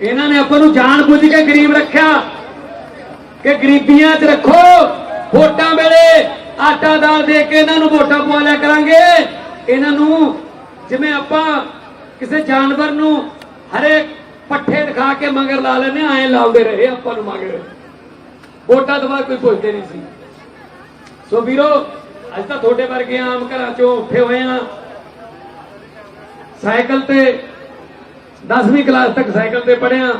ਇਹਨਾਂ ਨੇ ਆਪਾਂ ਨੂੰ ਜਾਣ ਬੁੱਝ ਕੇ ਗਰੀਬ ਰੱਖਿਆ। ਕਿ ਗਰੀਬੀਆਂ 'ਚ ਰੱਖੋ, ਵੋਟਾਂ ਵੇਲੇ ਆਟਾ ਦਾਲ ਦੇ ਕੇ ਇਹਨਾਂ ਨੂੰ ਵੋਟਾਂ ਪਵਾ ਲਿਆ ਕਰਾਂਗੇ। ਇਹਨਾਂ ਨੂੰ ਜਿਵੇਂ ਆਪਾਂ ਕਿਸੇ ਜਾਨਵਰ ਨੂੰ ਹਰੇ ਪੱਠੇ ਦਿਖਾ ਕੇ ਮਗਰ ਲਾ ਲੈਨੇ ਐਂ ਲਾਉਂਦੇ ਰਹੇ ਆਪਾਂ ਨੂੰ ਮਗਰ। ਵੋਟਾਂ ਤੋਂ ਬਾਅਦ ਕੋਈ ਪੁੱਛਦੇ ਨਹੀਂ ਸੀ। ਸੋ ਵੀਰੋ, ਅੱਜ ਤਾਂ ਤੁਹਾਡੇ ਵਰਗੇ ਆਮ ਘਰਾਂ ਚੋਂ ਉੱਠੇ ਹੋਏ ਆ ਸਾਈਕਲ ਤੇ 10ਵੀਂ ਕਲਾਸ ਤੱਕ ਸਾਈਕਲ ਤੇ ਪੜ੍ਹਿਆ।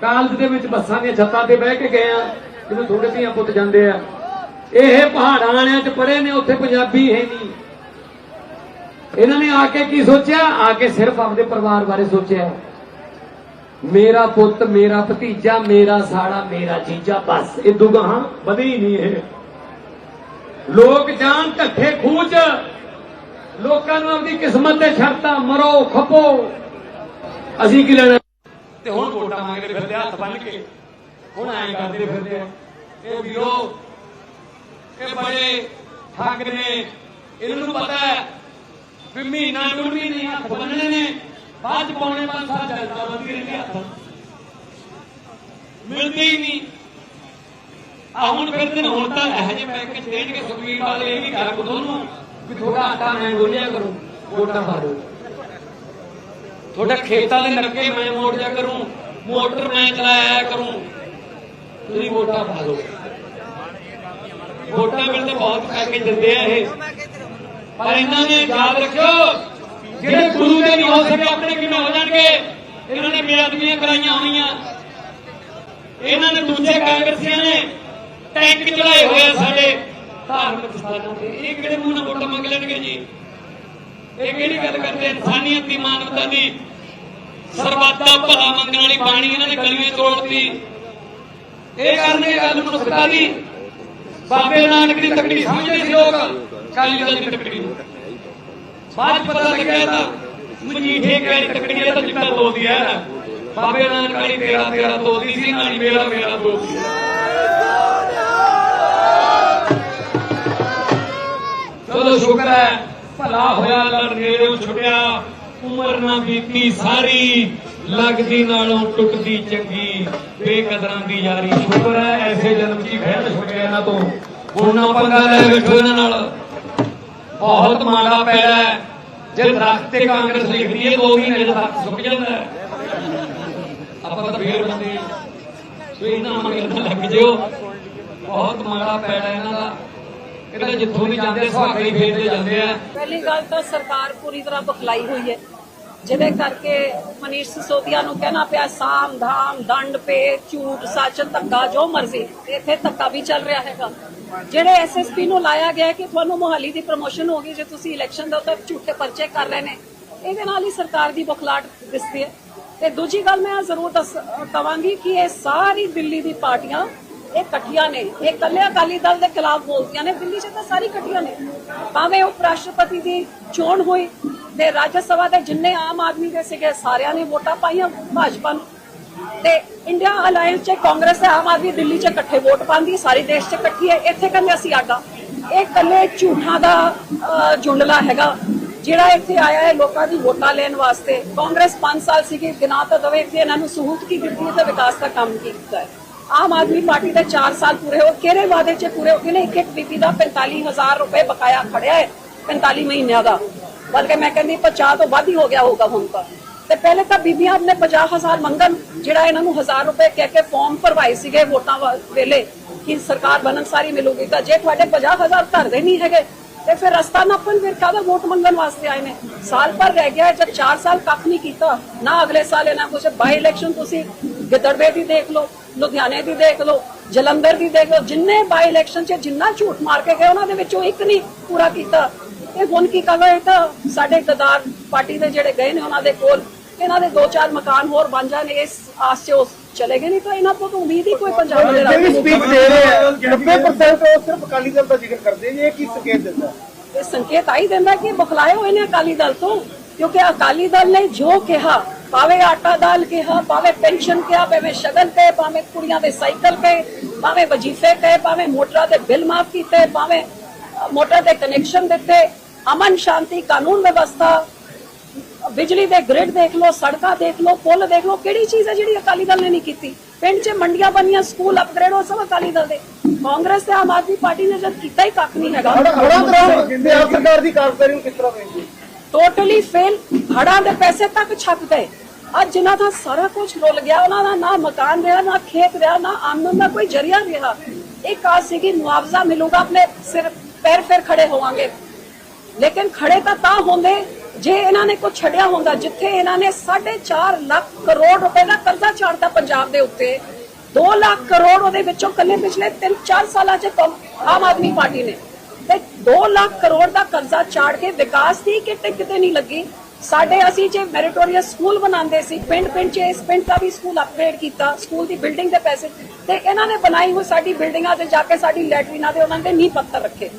ਕਾਲਜ ਦੇ ਵਿੱਚ ਬੱਸਾਂ ਦੀਆਂ ਛੱਤਾਂ ਤੇ ਬਹਿ ਕੇ ਗਏ ਆ। ਜਿਵੇਂ ਤੁਹਾਡੇ ਧੀਆਂ ਪੁੱਤ ਜਾਂਦੇ ਆ। ਇਹ ਪਹਾੜਾਂ ਵਾਲਿਆਂ 'ਚ ਪੜ੍ਹੇ ਨੇ, ਉੱਥੇ ਪੰਜਾਬੀ ਹੈ ਨਹੀਂ। ਇਹਨਾਂ ਨੇ ਆ ਕੇ ਕੀ ਸੋਚਿਆ? ਆ ਕੇ ਸਿਰਫ ਆਪਣੇ ਪਰਿਵਾਰ ਬਾਰੇ ਸੋਚਿਆ। ਮੇਰਾ ਪੁੱਤ, ਮੇਰਾ ਭਤੀਜਾ, ਮੇਰਾ ਸਾੜਾ ਮੇਰਾ ਜੀਜਾ, ਬਸ। ਇਹ ਦੁਗਾਹਾਂ ਵਧੀ ਨਹੀਂ ਇਹ। ਲੋਕ ਜਾਣ ਢੱਠੇ ਖੂਚ ਲੋਕਾਂ ਨੂੰ ਆਪਣੀ ਕਿਸਮਤ ਤੇ ਛੱਡਤਾ ਮਰੋ, ਖਪੋ। ਅਸੀਂ ਕੀ ਲੈਣਾ? ਤੇ ਹੁਣ ਵੋਟਾਂ ਮੰਗਦੇ ਫਿਰਦੇ ਹੱਥ ਬੰਨ ਕੇ। ਹੁਣ ਐਂ ਕਰਦੇ ਫਿਰਦੇ ਆ। ਇਹ ਵੀਰੋ, ਇਹ ਬੜੇ ਠੱਗ ਨੇ। ਇਹਨਾਂ ਨੂੰ ਪਤਾ ਹੈ ਵੀ ਮਹੀਨਾ ਡੂਢ ਮਹੀਨੇ ਹੱਥ ਬੰਨਣੇ ਨੇ। ਬਾਅਦ ਚ ਪੌਣੇ ਪੰਜ ਸਾਲ ਚੱਲਦਾ ਬੰਦੀ ਰਹਿੰਦੀ ਹੱਥ ਮਿਲਦੀ ਹੀ ਨਹੀਂ। ਆ ਹੁਣ ਫਿਰਦੇ ਨੇ ਹੁਣ ਤਾਂ ਇਹੋ ਜਿਹੇ ਪੈਕੇਜ ਦੇਣਗੇ ਸੁਖਵੀਰ ਵਾਲੇ ਇਹ ਵੀ ਕਰ ਕੋ ਤੁਹਾਨੂੰ ਵੀ ਥੋੜਾ ਆਟਾ ਮੈਂ ਗੋਲਿਆ ਕਰੋ, ਵੋਟਾਂ ਪਾ ਦਿਓ। ਤੁਹਾਡਾ ਖੇਤਾਂ ਦੇ ਨਰਕੇ ਮੈਂ ਮੋੜ ਜਾ ਕਰੂੰ ਮੋਟਰ ਮੈਂ ਚਲਾਇਆ ਕਰੂੰ। ਤੁਸੀਂ ਵੋਟਾਂ ਪਾ ਦਿਓ ਵੋਟਾਂ ਮਿਲਦੇ ਬਹੁਤ ਪੈਕੇਜ ਦਿੰਦੇ ਆ ਇਹ। ਪਰ ਇਹਨਾਂ ਨੇ ਯਾਦ ਰੱਖਿਓ ਜਿਹੜੇ ਗੁਰੂ ਦੇ ਨਹੀਂ ਹੋ ਸਕੇ ਆਪਣੇ ਕਿਵੇਂ ਹੋ ਜਾਣਗੇ? ਇਹਨਾਂ ਨੇ ਬੇਅਦਬੀਆਂ ਕਰਾਈਆਂ ਹੋਈਆਂ। ਇਹਨਾਂ ਨੇ ਦੂਜੇ ਕਾਂਗਰਸੀਆਂ ਨੇ ਟੈਂਕ ਚਲਾਏ ਹੋਏ ਆ ਸਾਡੇ ਧਾਰਮਿਕ ਸਥਾਨਾਂ ਤੇ। ਇਹ ਕਿਹੜੇ ਮੂੰਹ ਨਾਲ ਵੋਟਾਂ ਮੰਗ ਲੈਣਗੇ ਜੀ? ਇਹ ਕਿਹੜੀ ਗੱਲ ਕਰਦੇ ਇਨਸਾਨੀਅਤ ਦੀ, ਮਾਨਵਤਾ ਦੀ। ਸਰਬੱਤ ਭਲਾ ਮੰਗਣ ਵਾਲੀ ਬਾਣੀ ਇਹਨਾਂ ਨੇ ਗਲੀਆਂ 'ਚ ਤੋੜਤੀ ਇਹ ਕਰਨਗੇ ਗੱਲ ਮਨੁੱਖਤਾ ਦੀ ਬਾਬੇ ਨਾਨਕ ਦੀ ਤਕੜੀ ਸਮਝਦੇ ਸੀ ਲੋਕ ਕਾਲੀ ਦੀ ਤਕੜੀ। ਨੂੰ। ਬਾਅਦ 'ਚ ਪਤਾ ਲੱਗਿਆ ਤਾਂ ਮਜੀਠੇ ਕਿਹੜੀ ਤਕੜੀ ਇਹ ਤਾਂ ਜਿੱਤਾ ਤੋਲਦੀ ਹੈ। ਬਾਬੇ ਨਾਨਕ ਵਾਲੀ ਤੇਰਾ ਤੇਰਾ ਤੋਲਦੀ ਸੀ, ਨਾਲੀ ਮੇਰਾ ਮੇਰਾ ਤੋਲਦੀ ਚਲੋ ਸ਼ੁਕਰ ਹੈ ਭਲਾ ਹੋਇਆ ਲੜ ਛੁੱਟਿਆ, ਉਮਰ ਨਾ ਬੀਤੀ ਸਾਰੀ, ਲੱਗਦੀ ਨਾਲੋਂ ਟੁੱਟਦੀ ਚੰਗੀ, ਬੇਕਦਰਾਂ ਦੀ ਯਾਰੀ ਸ਼ੁਕਰ ਹੈ ਐਸੇ ਜਨਮ ਦੀ ਫੇਰ ਛੁੱਟਿਆ ਇਹਨਾਂ ਤੋਂ। ਹੁਣ ਪੰਗਾ ਲੈ ਬੈਠੋ ਇਹਨਾਂ ਨਾਲ। ਬਹੁਤ ਮਾੜਾ ਪੈੜਾ ਹੈ। ਜੇ ਦਰਖਤ ਤੇ ਕਾਂਗਰਸ ਲਿਖਦੀ ਹੈ, ਦੋ ਮਹੀਨੇ ਦਾ ਸੁੱਕ ਜਾਂਦਾ ਆਪਾਂ ਤਾਂ ਫੇਰ ਬੰਦੇ ਸੋ ਇਹਨਾਂ ਮਗਰ ਲੱਗ ਜਿਓ। ਬਹੁਤ ਮਾੜਾ ਪੈੜਾ ਇਹਨਾਂ ਦਾ। ਇਹਦਾ ਜਿੱਥੋਂ ਵੀ ਜਾਂਦੇ ਸੁਹਾਗੇ ਹੀ ਫੇਰਦੇ ਜਾਂਦੇ ਆ। ਪਹਿਲੀ ਗੱਲ ਤਾਂ ਸਰਕਾਰ ਪੂਰੀ ਤਰ੍ਹਾਂ ਬਖਲਾਈ ਹੋਈ ਹੈ। ਜਿਹਦੇ ਕਰਕੇ ਮਨੀਸ਼ ਸਿਸੋਦੀਆ ਨੂੰ ਕਹਿਣਾ ਪਿਆ, ਸਾਮ ਧਾਮ, ਦੰਡ ਪੇ ਝੂਠ, ਸੱਚ, ਧੱਕਾ, ਜੋ ਮਰਜ਼ੀ। ਇੱਥੇ ਧੱਕਾ ਵੀ ਚੱਲ ਰਿਹਾ ਹੈਗਾ। ਜਿਹੜੇ ਐਸਐਸਪੀ ਨੂੰ ਲਾਇਆ ਗਿਆ ਕਿ ਤੁਹਾਨੂੰ ਮੁਹਾਲੀ ਦੀ ਪ੍ਰਮੋਸ਼ਨ ਹੋ ਗਈ, ਜੇ ਤੁਸੀਂ ਇਲੈਕਸ਼ਨ ਦੇ ਉੱਤੇ ਝੂਠੇ ਪਰਚੇ ਕਰ ਰਹੇ ਨੇ, ਇਹਦੇ ਨਾਲ ਹੀ ਸਰਕਾਰ ਦੀ ਬਖਲਾਟ ਦਿਸਦੀ ਹੈ। ਤੇ ਦੂਜੀ ਗੱਲ ਮੈਂ ਜ਼ਰੂਰ ਦੱਸ ਕਵਾਂਗੀ ਕਿ ਇਹ ਸਾਰੀ ਦਿੱਲੀ ਦੀ ਪਾਰਟੀਆਂ ਇਹ ਇਕੱਠੀਆਂ ਨੇ। ਇਹ ਇਕੱਲੇ ਅਕਾਲੀ ਦਲ ਦੇ ਖਿਲਾਫ ਬੋਲਦੀਆਂ ਨੇ। ਦਿੱਲੀ 'ਚ ਤਾਂ ਸਾਰੀ ਇਕੱਠੀਆਂ ਨੇ। ਭਾਵੇਂ ਉਪ ਰਾਸ਼ਟਰਪਤੀ ਦੀ ਚੋਣ ਹੋਈ ਤੇ ਰਾਜ ਸਭਾ ਦੇ ਜਿੰਨੇ ਆਮ ਆਦਮੀ ਦੇ ਸੀਗੇ, ਸਾਰਿਆਂ ਨੇ ਵੋਟਾਂ ਪਾਈਆਂ ਭਾਜਪਾ ਨੂੰ। ਤੇ ਇੰਡੀਆ ਅਲਾਈਅੰਸ 'ਚ ਕਾਂਗਰਸ ਤੇ ਆਮ ਆਦਮੀ ਦਿੱਲੀ 'ਚ ਇਕੱਠੇ ਵੋਟ ਪਾਉਂਦੀ, ਸਾਰੇ ਦੇਸ਼ 'ਚ ਇਕੱਠੀ ਹੈ। ਇੱਥੇ ਕਹਿੰਦੇ ਅਸੀਂ ਆਡਾ। ਇਹ ਇਕੱਲੇ ਝੂਠਾਂ ਦਾ ਜੁੰਡਲਾ ਹੈਗਾ, ਜਿਹੜਾ ਇੱਥੇ ਆਇਆ ਹੈ ਲੋਕਾਂ ਦੀ ਵੋਟਾਂ ਲੈਣ ਵਾਸਤੇ। ਕਾਂਗਰਸ 5 ਸਾਲ ਸੀਗੀ ਗਿਨਾ ਤਾਂ ਦਵੇ ਕਿ ਇਹਨਾਂ ਨੂੰ ਸਹੂਲਤ ਕੀ ਦਿੱਤੀ ਹੈ ਤੇ ਵਿਕਾਸ ਦਾ ਕੰਮ ਕੀ ਕੀਤਾ ਹੈ। ਆਮ ਆਦਮੀ ਪਾਰਟੀ ਦੇ 4 ਸਾਲ ਪੂਰੇ ਹੋ ਕਿਹੜੇ ਵਾਅਦੇ 'ਚ ਪੂਰੇ ਹੋ ਗਏ ਨੇ? ਇੱਕ ਇੱਕ ਬੀਬੀ ਦਾ 45000 ਰੁਪਏ ਬਕਾਇਆ ਖੜਿਆ ਹੈ 45 ਮਹੀਨਿਆਂ ਦਾ। ਬਲਕਿ ਮੈਂ ਕਹਿੰਦੀ 50 ਤੋਂ ਵੱਧ ਹੀ ਹੋ ਗਿਆ ਹੋਊਗਾ ਹੁਣ ਤਾਂ। ਤੇ ਪਹਿਲੇ ਤਾਂ ਬੀਬੀਆਂ ਆਪਣੇ 50000 ਮੰਗਣ, ਜਿਹੜਾ ਇਹਨਾਂ ਨੂੰ 1000 ਰੁਪਏ ਕਹਿ ਕੇ ਫਾਰਮ ਭਰਵਾਏ ਸੀਗੇ ਵੋਟਾਂ ਵੇਲੇ ਕਿ ਸਰਕਾਰ ਬਣਨ ਸਾਰੀ ਮਿਲੂਗੀ ਤਾਂ ਜੇ ਤੁਹਾਡੇ 50000 ਧਰਦੇ ਨਹੀਂ ਹੈਗੇ ਤੇ ਫਿਰ ਰਸਤਾ ਨਾਪਣ ਫਿਰ ਕਾਹਦਾ ਵੋਟ ਮੰਗਣ ਵਾਸਤੇ ਆਏ ਨੇ? ਸਾਲ ਭਰ ਰਹਿ ਗਿਆ, ਜਦ 4 ਸਾਲ ਕੱਖ ਨਹੀਂ ਕੀਤਾ, ਨਾ ਅਗਲੇ ਸਾਲ ਇਹਨਾਂ ਕੁਝ ਬਾਈ ਇਲੈਕਸ਼ਨ ਤੁਸੀਂ ਗਿੱਦੜਵੇ ਦੀ ਦੇਖ ਲਓ, ਲੁਧਿਆਣੇ ਦੀ ਦੇਖ ਲਓ, ਜਲੰਧਰ ਦੀ ਦੇਖ ਲਓ, ਜਿੰਨੇ ਬਾਈ ਇਲੈਕਸ਼ਨ 'ਚ ਜਿੰਨਾ ਝੂਠ ਮਾਰ ਕੇ ਗਏ, ਉਹਨਾਂ ਦੇ ਵਿੱਚੋਂ ਇੱਕ ਨਹੀਂ ਪੂਰਾ ਕੀਤਾ। ਇਹ ਹੁਣ ਕੀ ਕਹੋ ਇਹ ਤਾਂ ਸਾਡੇ ਇਕਤਦਾਰ ਪਾਰਟੀ ਦੇ ਜਿਹੜੇ ਗਏ ਨੇ, ਉਹਨਾਂ ਦੇ ਕੋਲ ਇਹਨਾਂ ਦੇ ਦੋ ਚਾਰ ਮਕਾਨ ਹੋਰ ਬਣ ਜਾਣ ਇਸ ਆਸ 'ਚ ਉਹ ਚਲੇ ਗਏ ਨਹੀਂ ਤਾਂ ਇਹਨਾਂ ਤੋਂ ਤਾਂ ਉਮੀਦ ਹੀ ਕੋਈ ਪੰਜਾਬ ਦੇ ਰਾਜ ਸਪੀਚ ਦੇ ਰਹੇ ਆ। 90% ਉਹ ਸਿਰਫ ਅਕਾਲੀ ਦਲ ਦਾ ਜ਼ਿਕਰ ਕਰਦੇ ਨੇ ਇਹ ਕੀ ਸੰਕੇਤ ਦਿੰਦਾ? ਇਹ ਸੰਕੇਤ ਆਈ ਦਿੰਦਾ ਕਿ ਬਖਲਾਏ ਹੋਏ ਨੇ ਅਕਾਲੀ ਦਲ ਤੋਂ ਕਿਉਂਕਿ ਅਕਾਲੀ ਦਲ ਨੇ ਜੋ ਕਿਹਾ ਭਾਵੇਂ ਆਟਾ ਦਾਲ ਕਿਹਾ ਭਾਵੇਂ ਪੈਨਸ਼ਨ ਕਿਹਾ ਭਾਵੇਂ ਸ਼ਗਨ ਕਹੇ ਭਾਵੇਂ ਕੁੜੀਆਂ ਦੇ ਸਾਈਕਲ ਕਹੇ ਭਾਵੇਂ ਵਜੀਫੇ ਕਹੇ ਭਾਵੇਂ ਮੋਟਰਾਂ ਦੇ ਬਿੱਲ ਮਾਫ ਕੀਤੇ ਭਾਵੇਂ ਮੋਟਰ ਦੇ ਕਨੈਕਸ਼ਨ ਦਿੱਤੇ ਅਮਨ ਸ਼ਾਂਤੀ ਕਾਨੂੰਨ ਵਿਵਸਥਾ ਬਿਜਲੀ ਦੇ ਗ੍ਰਿਡ ਦੇਖ ਲਓ ਸੜਕਾਂ ਦੇਖ ਲਓ ਪੁਲ ਦੇਖ ਲਓ ਕਿਹੜੀ ਚੀਜ਼ ਹੈ ਜਿਹੜੀ ਅਕਾਲੀ ਦਲ ਨੇ ਨਹੀਂ ਕੀਤੀ? ਪਿੰਡ 'ਚ ਮੰਡੀਆਂ ਬਣੀਆਂ ਸਕੂਲ ਅਪਗ੍ਰੇਡ ਉਹ ਸਭ ਅਕਾਲੀ ਦਲ ਦੇ। ਕਾਂਗਰਸ ਤੇ ਆਮ ਆਦਮੀ ਪਾਰਟੀ ਨੇ ਜਦ ਕੀਤਾ ਹੀ ਕੱਖ ਨਹੀਂ ਹੈਗਾ। ਹੜਾ ਹੜਾ ਤਰ੍ਹਾਂ ਪੰਜਾਬ ਸਰਕਾਰ ਦੀ ਕਾਰਗੁਜ਼ਾਰੀ ਨੂੰ ਕਿਸ ਤਰ੍ਹਾਂ ਵੇਖਦੇ ਟੋਟਲੀ ਫੇਲ ਹੜਾਂ ਦੇ ਪੈਸੇ ਤੱਕ ਛੱਪ ਗਏ। ਅੱਜ ਜਿਨ੍ਹਾਂ ਦਾ ਸਾਰਾ ਕੁਝ ਰੁਲ ਗਿਆ ਉਹਨਾਂ ਦਾ ਨਾ ਮਕਾਨ ਰਿਹਾ ਨਾ ਖੇਤ ਰਿਹਾ ਨਾ ਆਮਦਨ ਦਾ ਕੋਈ ਜਰੀਆ ਰਿਹਾ। ਇੱਕ ਆਸ ਸੀਗੀ ਮੁਆਵਜ਼ਾ ਮਿਲੂਗਾ ਆਪਣੇ ਸਿਰ ਪੈਰ ਫਿਰ ਖੜੇ ਹੋਵਾਂਗੇ। ਲੇਕਿਨ ਖੜੇ ਤਾਂ ਤਾਂ ਹੁੰਦੇ ਜੇ ਇਹਨਾਂ ਨੇ ਕੁਝ ਛੱਡਿਆ ਹੁੰਦਾ, ਜਿੱਥੇ ਇਹਨਾਂ ਨੇ 4.5 ਲੱਖ ਕਰੋੜ ਰੁਪਏ ਦਾ ਕਰਜ਼ਾ ਚਾੜਤਾ ਪੰਜਾਬ ਦੇ ਉੱਤੇ 2 ਲੱਖ ਕਰੋੜ ਉਹਦੇ ਵਿੱਚੋਂ ਕੱਲੇ ਪਿਛਲੇ 3-4 ਸਾਲਾਂ 'ਚ ਆਮ ਆਦਮੀ ਪਾਰਟੀ ਨੇ। ਤੇ 2 ਲੱਖ ਕਰੋੜ ਦਾ ਕਰਜ਼ਾ ਚਾੜ ਕੇ ਵਿਕਾਸ ਦੀ ਕਿਤੇ ਕਿਤੇ ਨਹੀਂ ਲੱਗੀ। ਸਾਡੇ ਅਸੀਂ ਜੇ ਮੈਰੀਟੋਰੀਅਸ ਸਕੂਲ ਬਣਾਉਂਦੇ ਸੀ, ਪਿੰਡ ਪਿੰਡ 'ਚ ਇਸ ਪਿੰਡ ਦਾ ਵੀ ਸਕੂਲ ਅਪਗ੍ਰੇਡ ਕੀਤਾ, ਸਕੂਲ ਦੀ ਬਿਲਡਿੰਗ ਦੇ ਪੈਸੇ, ਤੇ ਇਹਨਾਂ ਨੇ ਬਣਾਈ ਹੋਈ ਸਾਡੀ ਬਿਲਡਿੰਗਾਂ ਤੇ ਜਾ ਕੇ ਸਾਡੀ ਲੈਟਰੀਨਾਂ ਦੇ ਉਹਨਾਂ ਦੇ ਨੀਂਹ ਪੱਥਰ ਰੱਖੇ।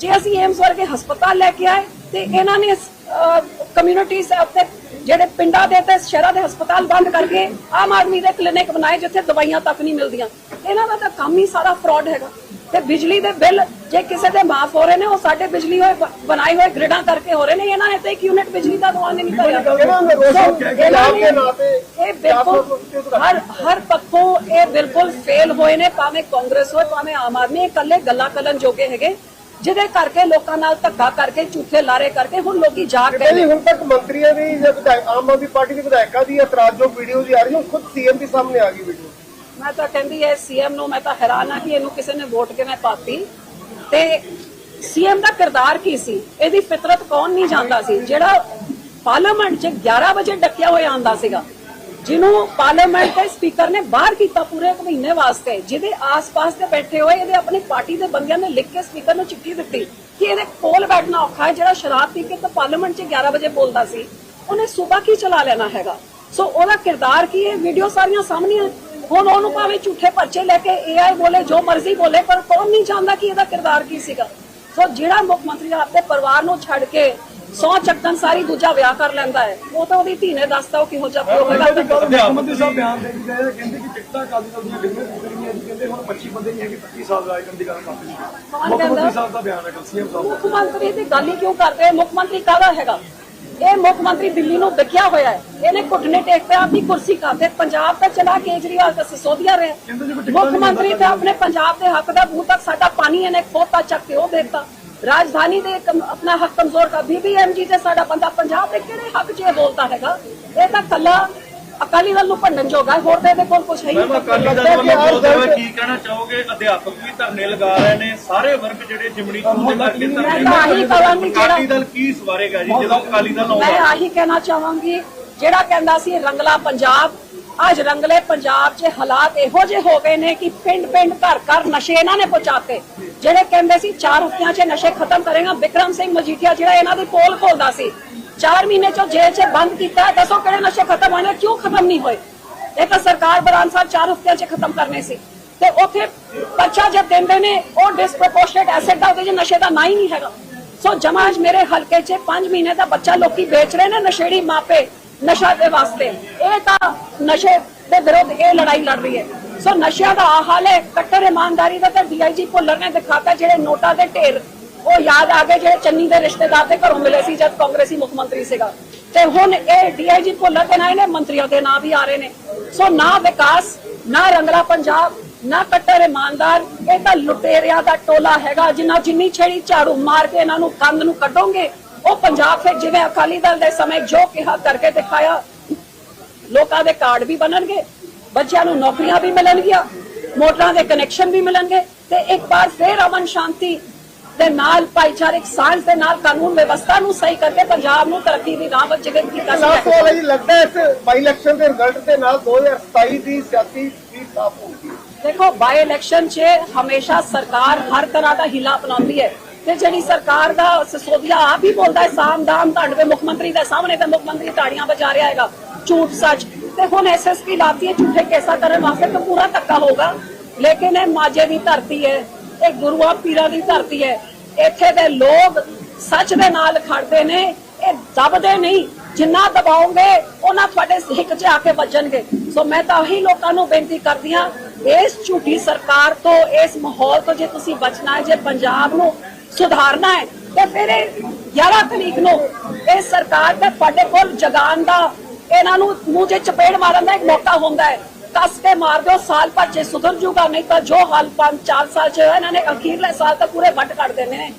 ਜੇ ਅਸੀਂ ਏਮਸ ਵਰਗੇ ਹਸਪਤਾਲ ਲੈ ਕੇ ਆਏ, ਤੇ ਇਹਨਾਂ ਨੇ ਕਮਿਊਨਿਟੀਜ਼ ਆਪਣੇ ਜਿਹੜੇ ਪਿੰਡਾਂ ਦੇ ਤੇ ਸ਼ਹਿਰਾਂ ਦੇ ਹਸਪਤਾਲ ਬੰਦ ਕਰਕੇ ਆਮ ਆਦਮੀ ਦੇ ਕਲੀਨਿਕ ਬਣਾਏ ਜਿੱਥੇ ਦਵਾਈਆਂ ਤੱਕ ਨਹੀਂ ਮਿਲਦੀਆਂ। ਇਹਨਾਂ ਦਾ ਤਾਂ ਕੰਮ ਹੀ ਸਾਰਾ ਫਰਾਡ ਹੈਗਾ। ਤੇ ਬਿਜਲੀ ਦੇ ਬਿੱਲ ਜੇ ਕਿਸੇ ਦੇ ਮਾਫ ਹੋ ਰਹੇ ਨੇ ਉਹ ਸਾਡੇ ਬਿਜਲੀ ਹੋਏ ਬ- ਬਣਾਏ ਹੋਏ ਗ੍ਰਿਡਾਂ ਕਰਕੇ ਹੋ ਰਹੇ ਨੇ ਇਹਨਾਂ ਨੇ ਤਾਂ ਇੱਕ ਯੂਨਿਟ ਬਿਜਲੀ ਦਾ ਦਵਾਨ ਨਹੀਂ ਭਰਿਆ ਇਹਨਾਂ ਨੇ ਰੋਜ਼ ਸੋ ਕਹਿ ਕੇ ਇਹਨਾਂ ਪੰਜਾਬ ਦੇ ਨੇ- ਨਾਂ ਤੇ ਇਹ ਬਿਲਕੁਲ ਹਰ ਹਰ ਪੱਖੋਂ ਇਹ ਬਿਲਕੁਲ ਫੇਲ ਹੋਏ ਨੇ ਭਾਵੇਂ ਕਾਂਗਰਸ ਹੋਏ ਭਾਵੇਂ ਆਮ ਆਦਮੀ ਇਹ ਇਕੱਲੇ ਗੱਲਾਂ ਕਰਨ ਜੋਗੇ ਹੈਗੇ। ਜਿਹਦੇ ਕਰਕੇ ਲੋਕਾਂ ਨਾਲ ਧੱਕਾ ਕਰਕੇ ਝੂਠੇ ਲਾਰੇ ਕਰਕੇ ਹੁਣ ਲੋਕੀ ਜਾਗ ਗਏ ਨਹੀਂ ਨੇ। ਹੁਣ ਤੱਕ ਮੰਤਰੀਆਂ ਦੀ ਜਾਂ ਵਿਧਾਇਕ ਆਮ ਆਦਮੀ ਪਾਰਟੀ ਦੇ ਵਿਧਾਇਕਾਂ ਦੀ ਇਤਰਾਜ਼ਯੋਗ ਵੀਡੀਓ ਦੀ ਆ ਰਹੀ ਹੁਣ ਖੁਦ ਸੀਐਮ ਦੇ ਸਾਹਮਣੇ ਆ ਗਈ ਵੀਡੀਓ। ਮੈਂ ਤਾਂ ਕਹਿੰਦੀ ਐ ਸੀਐਮ ਨੂੰ ਮੈਂ ਤਾਂ ਹੈਰਾਨ ਆ ਕਿ ਇਹਨੂੰ ਕਿਸੇ ਨੇ ਵੋਟ ਕਿਵੇਂ ਪਾਤੀ। ਤੇ ਸੀਐਮ ਦਾ ਕਿਰਦਾਰ ਕੀ ਸੀ? ਇਹਦੀ ਫਿਤਰਤ ਕੌਣ ਨਹੀਂ ਜਾਣਦਾ ਸੀ? ਜਿਹੜਾ ਪਾਰਲੀਮੈਂਟ 'ਚ 11 ਵਜੇ ਡੱਕਿਆ ਹੋਇਆ ਆਂਦਾ ਸੀਗਾ। ਜਿਹਨੂੰ ਪਾਰਲੀਮੈਂਟ ਦੇ ਸਪੀਕਰ ਨੇ ਬਾਹਰ ਕੀਤਾ ਪੂਰੇ ਇੱਕ ਮਹੀਨੇ ਵਾਸਤੇ, ਜਿਹਦੇ ਆਸ-ਪਾਸ ਤੇ ਬੈਠੇ ਹੋਏ ਇਹਦੇ ਆਪਣੀ ਪਾਰਟੀ ਦੇ ਬੰਦਿਆਂ ਨੇ ਲਿਖ ਕੇ ਸਪੀਕਰ ਨੂੰ ਚਿੱਠੀ ਦਿੱਤੀ ਕਿ ਇਹਦੇ ਕੋਲ ਬੈਠਣਾ ਔਖਾ ਹੈ, ਜਿਹੜਾ ਸ਼ਰਾਬ ਪੀ ਕੇ ਤਾਂ ਪਾਰਲੀਮੈਂਟ 'ਚ 11 ਵਜੇ ਬੋਲਦਾ ਸੀ, ਉਹਨੇ ਸੂਬਾ ਕੀ ਚਲਾ ਲੈਣਾ ਹੈਗਾ? ਸੋ ਉਹਦਾ ਕਿਰਦਾਰ ਕੀ ਹੈ? ਵੀਡੀਓ ਸਾਰੀਆਂ ਸਾਹਮਣੇ ਹੁਣ ਉਹਨੂੰ ਭਾਵੇਂ ਝੂਠੇ ਪਰਚੇ ਲੈ ਕੇ ਏਆਈ ਬੋਲੇ, ਜੋ ਮਰਜ਼ੀ ਬੋਲੇ, ਪਰ ਕੌਣ ਨਹੀਂ ਜਾਣਦਾ ਕਿ ਇਹਦਾ ਕਿਰਦਾਰ ਕੀ ਸੀਗਾ? ਸੋ ਜਿਹੜਾ ਮੁੱਖ ਮੰਤਰੀ ਆਪਣੇ ਪਰਿਵਾਰ ਨੂੰ ਛੱਡ ਕੇ ਸੌ ਚੱਕਣ ਸਾਰੀ ਦੂਜਾ ਵਿਆਹ ਕਰ ਲੈਂਦਾ ਹੈ। ਉਹ ਤਾਂ ਉਹਦੀ ਧੀ ਨੇ ਦੱਸਦਾ ਉਹ ਕਿਹੋ ਜਿਹਾ ਪਿਓ ਹੈਗਾ। ਮੁੱਖ ਮੰਤਰੀ ਸਾਹਿਬ ਬਿਆਨ ਦੇ ਕੇ ਗਏ ਕਹਿੰਦੇ ਕਿ ਟਿਕਟਾਂ ਅਕਾਲੀ ਦਲ ਦੀਆਂ ਬਿਜ਼ਨਸ ਕਰਨੀਆਂ ਜੀ। ਕਹਿੰਦੇ ਹੁਣ 25 ਬੰਦੇ ਨਹੀਂ ਹੈਗੇ 25 ਸਾਲ ਰਾਜ ਕਰਨ ਦੀ ਗੱਲ ਕਰਦੇ ਨੇ ਮੁੱਖ? ਮੰਤਰੀ ਸਾਹਿਬ ਦਾ ਬਿਆਨ ਹੈ ਕੱਲ ਸੀਐਮ ਸਾਹਿਬ ਦਾ। ਮੁੱਖ ਮੰਤਰੀ ਦੀ ਗੱਲ ਹੀ ਕਿਉਂ ਕਰਦੇ? ਮੁੱਖ ਮੰਤਰੀ ਕਾਹਦਾ ਹੈਗਾ? ਇਹ ਮੁੱਖ ਮੰਤਰੀ ਦਿੱਲੀ ਨੂੰ ਵਿਕਿਆ ਹੋਇਆ ਹੈ। ਇਹਨੇ ਘੁੱਟਨੇ ਟੇਕ ਤੇ ਆਪਣੀ ਕੁਰਸੀ ਖਾਤੇ। ਪੰਜਾਬ ਤਾਂ ਚਲਾ ਕੇਜਰੀਵਾਲ ਤਾਂ ਸਿਸੋਦੀਆ ਰਿਹਾ। ਮੁੱਖ ਮੰਤਰੀ ਤਾਂ ਆਪਣੇ ਪੰਜਾਬ ਦੇ ਹੱਕ ਦਾ ਬੂਹ ਤੱਕ ਸਾਡਾ ਪਾਣੀ ਇਹਨੇ ਖੋਤਾ ਚੱਕ ਕੇ ਉਹ ਦੇਤਾ। ਰਾਜਧਾਨੀ ਦੇ ਆਪਣਾ ਹੱਕ ਕਮਜ਼ੋਰ ਕਰ ਬੀਬੀਐਮਜੀ ਤੇ ਸਾਡਾ ਬੰਦਾ ਪੰਜਾਬ ਦੇ ਕਿਹੜੇ ਹੱਕ 'ਚ ਇਹ ਬੋਲਦਾ ਹੈਗਾ? ਇਹ ਤਾਂ ਕੱਲਾ ਅਕਾਲੀ ਦਲ ਨੂੰ ਭੰਡਣ ਜੋਗਾ ਹੋਰ ਤਾਂ ਇਹਦੇ ਕੋਲ ਕੁਝ ਹੈ ਨਹੀਂ। ਅਕਾਲੀ ਦਲ ਵੱਲੋਂ ਬੋਲਦੇ ਹੋਏ ਕੀ ਕਹਿਣਾ ਚਾਹੋਗੇ? ਅਧਿਆਪਕ ਵੀ ਧਰਨੇ ਲਗਾ ਰਹੇ ਨੇ ਸਾਰੇ ਵਰਗ ਜਿਹੜੇ ਜਿਮਣੀ ਚੋਣ ਦੇ ਕਰਕੇ ਮੈਂ ਧਰਨੇ ਆਹੀ ਕਹਾਂਗੀ ਜਿਹੜਾ ਅਕਾਲੀ ਦਲ ਕੀ ਸਵਾਰੇਗਾ ਜੀ ਜਦੋਂ ਅਕਾਲੀ ਦਲ ਮੈਂ ਆਉਂਦਾ ਆਹੀ ਕਹਿਣਾ ਚਾਹਾਂਗੀ ਜਿਹੜਾ ਕਹਿੰਦਾ ਸੀ ਰੰਗਲਾ ਪੰਜਾਬ ਅੱਜ ਰੰਗਲੇ ਪੰਜਾਬ 'ਚ ਹਾਲਾਤ ਇਹੋ ਜਿਹੇ ਹੋ ਗਏ ਨੇ ਕਿ ਪਿੰਡ ਪਿੰਡ ਘਰ ਘਰ ਨਸ਼ੇ ਇਹਨਾਂ ਨੇ ਪਹੁੰਚਾਤੇ। ਜਿਹੜੇ ਕਹਿੰਦੇ ਸੀ ਚਾਰ ਹਫ਼ਤਿਆਂ 'ਚ ਨਸ਼ੇ ਖਤਮ ਕਰੇਗਾ, ਵਿਕਰਮ ਸਿੰਘ ਮਜੀਠੀਆ ਜਿਹੜਾ ਇਹਨਾਂ ਦੀ ਪੋਲ ਖੋਲਦਾ ਸੀ। ਚਾਰ ਮਹੀਨੇ 'ਚੋਂ ਜੇਲ੍ਹ 'ਚ ਬੰਦ ਕੀਤਾ, ਦੱਸੋ ਕਿਹੜੇ ਨਸ਼ੇ ਖਤਮ ਹੋਏ ਨੇ, ਕਿਉਂ ਖਤਮ ਨਹੀਂ ਹੋਏ? ਇਹ ਤਾਂ ਸਰਕਾਰ ਬਰਾਨ ਸਾਹਿਬ ਚਾਰ ਹਫ਼ਤਿਆਂ 'ਚ ਖਤਮ ਕਰਨੇ ਸੀ। ਤੇ ਉੱਥੇ ਪਰਚਾ ਜਦ ਦਿੰਦੇ ਨੇ, ਉਹ ਡਿਸਪ੍ਰੋਪੋਰਸ਼ਨੇਟ ਐਸੈਟ ਦਾ ਉਹਦੇ 'ਚ ਨਸ਼ੇ ਦਾ ਨਾ ਹੀ ਨਹੀਂ ਹੈਗਾ। ਸੋ ਜਮਾਜ ਮੇਰੇ ਹਲਕੇ 'ਚ 5 ਮਹੀਨੇ ਦਾ ਬੱਚਾ ਲੋਕੀ ਵੇਚ ਰਹੇ ਨੇ ਨਸ਼ੇੜੀ ਮਾਪੇ। ਨਸ਼ਾ ਦੇ ਵਾਸਤੇ। ਇਹ ਤਾਂ ਨਸ਼ੇ ਦੇ ਵਿਰੁੱਧ ਇਹ ਲੜਾਈ ਲੜ ਰਹੀ ਹੈ। ਸੋ ਨਸ਼ਿਆਂ ਦਾ ਆਹ ਹਾਲ ਹੈ। ਕੱਟਰ ਇਮਾਨਦਾਰੀ ਦਾ ਤਾਂ ਡੀਆਈਜੀ ਭੁੱਲਰ ਨੇ ਦਿਖਾਤਾ ਜਿਹੜੇ ਨੋਟਾਂ ਦੇ ਢੇਰ। ਉਹ ਯਾਦ ਆ ਗਏ ਜਿਹੜੇ ਚੰਨੀ ਦੇ ਰਿਸ਼ਤੇਦਾਰ ਦੇ ਘਰੋਂ ਮਿਲੇ ਸੀ ਜਦ ਕਾਂਗਰਸੀ ਮੁੱਖ ਮੰਤਰੀ ਸੀਗਾ। ਤੇ ਹੁਣ ਇਹ ਡੀਆਈਜੀ ਭੁੱਲਰ ਦੇ ਨਾਂ ਇਹਨੇ ਮੰਤਰੀਆਂ ਦੇ ਨਾਂ ਵੀ ਆ ਰਹੇ ਨੇ। ਸੋ ਨਾ ਵਿਕਾਸ, ਨਾ ਰੰਗਲਾ ਪੰਜਾਬ, ਨਾ ਕੱਟਰ ਇਮਾਨਦਾਰ, ਇਹ ਤਾਂ ਲੁਟੇਰਿਆਂ ਦਾ ਟੋਲਾ ਹੈਗਾ। ਜਿੰਨਾ ਜਿੰਨੀ ਛੇੜੀ ਝਾੜੂ ਮਾਰ ਕੇ ਇਹਨਾਂ ਨੂੰ ਕੰਧ ਨੂੰ ਕੱਢੋਗੇ ਉਹ ਪੰਜਾਬ ਫਿਰ ਜਿਵੇਂ ਅਕਾਲੀ ਦਲ ਦੇ ਸਮੇਂ ਜੋ ਕਿਹਾ ਕਰਕੇ ਦਿਖਾਇਆ ਲੋਕਾਂ ਦੇ ਕਾਰਡ ਵੀ ਬਣਨਗੇ ਬੱਚਿਆਂ ਨੂੰ ਨੌਕਰੀਆਂ ਵੀ ਮਿਲਣਗੀਆਂ ਮੋਟਰਾਂ ਦੇ ਕਨੈਕਸ਼ਨ ਵੀ ਮਿਲਣਗੇ ਤੇ ਇੱਕ ਵਾਰ ਫੇਰ ਅਮਨ ਸ਼ਾਂਤੀ ਦੇ ਨਾਲ ਭਾਈਚਾਰਕ ਸਾਂਝ ਦੇ ਨਾਲ ਕਾਨੂੰਨ ਵਿਵਸਥਾ ਨੂੰ ਸਹੀ ਕਰਕੇ ਪੰਜਾਬ ਨੂੰ ਤਰੱਕੀ ਦੀ ਰਾਹ ਵੱਲ ਜਗਤ ਕੀਤਾ ਲਾਸਟ ਸਵਾਲ ਹੈ ਜੀ ਲੱਗਦਾ ਇਸ ਬਾਈ ਇਲੈਕਸ਼ਨ ਦੇ ਰਿਜ਼ਲਟ ਦੇ ਨਾਲ 2027 ਦੀ ਸਿਆਸੀ ਵੀ ਸਾਫ਼ ਹੋਊਗੀ ਦੇਖੋ ਬਾਈ ਇਲੈਕਸ਼ਨ 'ਚ ਹਮੇਸ਼ਾ ਸਰਕਾਰ ਹਰ ਤਰ੍ਹਾਂ ਦਾ ਹਿਲਾ ਅਪਣਾਉਂਦੀ ਹੈ। ਤੇ ਜਿਹੜੀ ਸਰਕਾਰ ਦਾ ਸਿਸੋਦੀਆ ਆਪ ਹੀ ਬੋਲਦਾ ਹੈ, ਸਾਮ ਤੁਹਾਡੇ ਮੁੱਖ ਮੰਤਰੀ ਦੇ ਸਾਹਮਣੇ ਤੇ ਮੁੱਖ ਮੰਤਰੀ ਤਾੜੀਆਂ ਵਜਾ ਰਿਹਾ ਹੈਗਾ, ਝੂਠ ਸੱਚ। ਤੇ ਹੁਣ ਐਸਐਸਪੀ ਲਾਤੀ ਹੈ, ਝੂਠੇ ਕੇਸਾਂ ਕਰਨ ਵਾਸਤੇ ਤਾਂ ਪੂਰਾ ਧੱਕਾ ਹੋਗਾ ਲੇਕਿਨ ਇਹ ਮਾਝੇ ਦੀ ਧਰਤੀ ਹੈ, ਇਹ ਗੁਰੂਆਂ ਪੀਰਾਂ ਦੀ ਧਰਤੀ ਹੈ। ਇੱਥੇ ਦੇ ਲੋਕ ਸੱਚ ਦੇ ਨਾਲ ਖੜਦੇ ਨੇ, ਇਹ ਦਬਦੇ ਨਹੀਂ। ਜਿੰਨਾ ਦਬਾਓਗੇ, ਉਹਨਾਂ ਤੁਹਾਡੇ ਹਿੱਕ 'ਚ ਆ ਕੇ ਵੱਜਣਗੇ। ਸੋ ਮੈਂ ਤਾਂ ਉਹੀ ਲੋਕਾਂ ਨੂੰ ਬੇਨਤੀ ਕਰਦੀ ਹਾਂ ਇਸ ਝੂਠੀ ਸਰਕਾਰ ਤੋਂ, ਇਸ ਮਾਹੌਲ ਤੋਂ ਜੇ ਤੁਸੀਂ ਬਚਣਾ ਹੈ, ਜੇ ਪੰਜਾਬ ਨੂੰ ਸੁਧਾਰਨਾ ਹੈ, ਤੇ ਫਿਰ ਇਹ 11 ਤਰੀਕ ਨੂੰ ਇਹ ਸਰਕਾਰ ਦਾ ਤੁਹਾਡੇ ਕੋਲ ਜਗਾਨ ਦਾ ਇਹਨਾਂ ਨੂੰ ਮੂੰਹ 'ਚ ਚਪੇੜ ਮਾਰਨ ਦਾ ਇੱਕ ਮੌਕਾ ਹੁੰਦਾ ਹੈ। ਕੱਸ ਕੇ ਮਾਰ ਦਿਓ, ਸਾਲ ਭਰ 'ਚ ਸੁਧਰ ਜੂਗਾ, ਨਹੀਂ ਤਾਂ ਜੋ ਹਾਲ 5 4 ਸਾਲ 'ਚ ਇਹਨਾਂ ਨੇ ਅਖੀਰਲੇ ਸਾਲ ਤੱਕ ਪੂਰੇ ਵੱਟ ਕੱਢ ਦੇਣੇ ਨੇ।